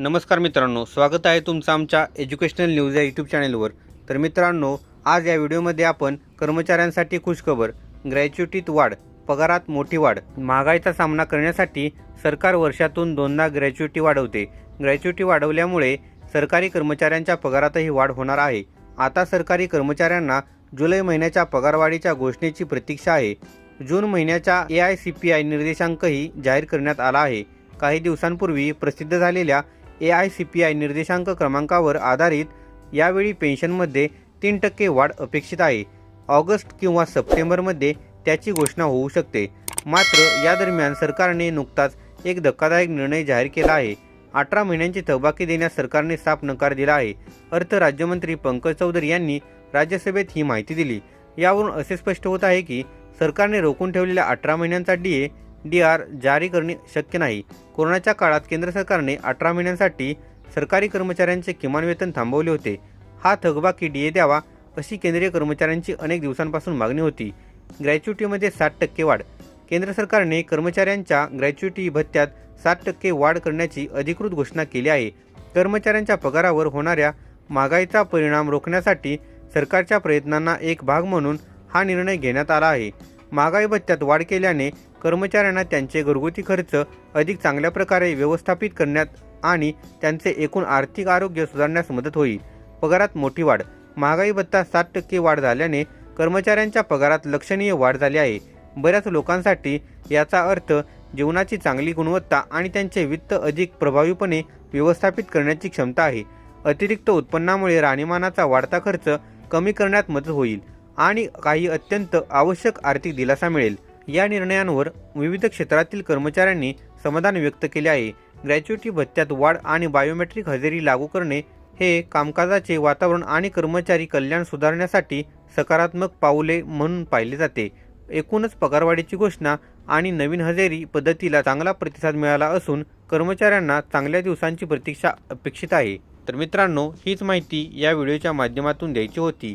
नमस्कार मित्रांनो स्वागत आहे तुमचं आमच्या एज्युकेशनल न्यूज या यूट्यूब चॅनलवर. तर मित्रांनो आज या व्हिडिओमध्ये आपण कर्मचाऱ्यांसाठी खुशखबर ग्रॅच्युटीत वाढ पगारात मोठी वाढ महागाईचा सामना करण्यासाठी सरकार वर्षातून दोनदा ग्रॅच्युटी वाढवते. ग्रॅच्युटी वाढवल्यामुळे सरकारी कर्मचाऱ्यांच्या पगारातही वाढ होणार आहे. आता सरकारी कर्मचाऱ्यांना जुलै महिन्याच्या पगारवाढीच्या घोषणेची प्रतीक्षा आहे. जून महिन्याच्या A I C P I निर्देशांकही जाहीर करण्यात आला आहे. काही दिवसांपूर्वी प्रसिद्ध झालेल्या A I C P I निर्देशांक क्रमांकावर आधारित यावेळी पेन्शनमध्ये तीन टक्के वाढ अपेक्षित आहे. ऑगस्ट किंवा सप्टेंबरमध्ये त्याची घोषणा होऊ शकते. मात्र या दरम्यान सरकारने नुकताच एक धक्कादायक निर्णय जाहीर केला आहे. अठरा महिन्यांची थकबाकी देण्यास सरकारने साफ नकार दिला आहे अर्थ राज्यमंत्री पंकज चौधरी यांनी राज्यसभेत ही माहिती दिली. यावरून असे स्पष्ट होत आहे की सरकारने रोखून ठेवलेल्या अठरा महिन्यांचा डी ए डी आर जारी करणे शक्य नाही. कोरोनाच्या काळात केंद्र सरकारने अठरा महिन्यांसाठी सरकारी कर्मचाऱ्यांचे किमान वेतन थांबवले होते. हा थकबाकी डी ए द्यावा अशी केंद्रीय कर्मचाऱ्यांची अनेक दिवसांपासून मागणी होती. ग्रॅच्युटीमध्ये साठ टक्के वाढ. केंद्र सरकारने कर्मचाऱ्यांच्या ग्रॅच्युटी भत्त्यात सात टक्के वाढ करण्याची अधिकृत घोषणा केली आहे. कर्मचाऱ्यांच्या पगारावर होणाऱ्या महागाईचा परिणाम रोखण्यासाठी सरकारच्या प्रयत्नांना एक भाग म्हणून हा निर्णय घेण्यात आला आहे. महागाई भत्त्यात वाढ केल्याने कर्मचाऱ्यांना त्यांचे घरगुती खर्च अधिक चांगल्या प्रकारे व्यवस्थापित करण्यात आणि त्यांचे एकूण आर्थिक आरोग्य सुधारण्यास मदत होईल. पगारात मोठी वाढ. महागाई भत्ता सात टक्के वाढ झाल्याने कर्मचाऱ्यांच्या पगारात लक्षणीय वाढ झाली आहे. बऱ्याच लोकांसाठी याचा अर्थ जीवनाची चांगली गुणवत्ता आणि त्यांचे वित्त अधिक प्रभावीपणे व्यवस्थापित करण्याची क्षमता आहे. अतिरिक्त उत्पन्नामुळे राहणीमानाचा वाढता खर्च कमी करण्यात मदत होईल. आणि काही अत्यंत आवश्यक आर्थिक दिलासा मिळेल. या निर्णयांवर विविध क्षेत्रातील कर्मचाऱ्यांनी समाधान व्यक्त केले आहे. ग्रॅच्युटी भत्त्यात वाढ आणि बायोमेट्रिक हजेरी लागू करणे हे कामकाजाचे वातावरण आणि कर्मचारी कल्याण सुधारण्यासाठी सकारात्मक पाऊले म्हणून पाहिले जाते. एकूणच पगारवाढीची घोषणा आणि नवीन हजेरी पद्धतीला चांगला प्रतिसाद मिळाला असून कर्मचाऱ्यांना चांगल्या दिवसांची प्रतीक्षा अपेक्षित आहे. तर मित्रांनो हीच माहिती या व्हिडिओच्या माध्यमातून द्यायची होती.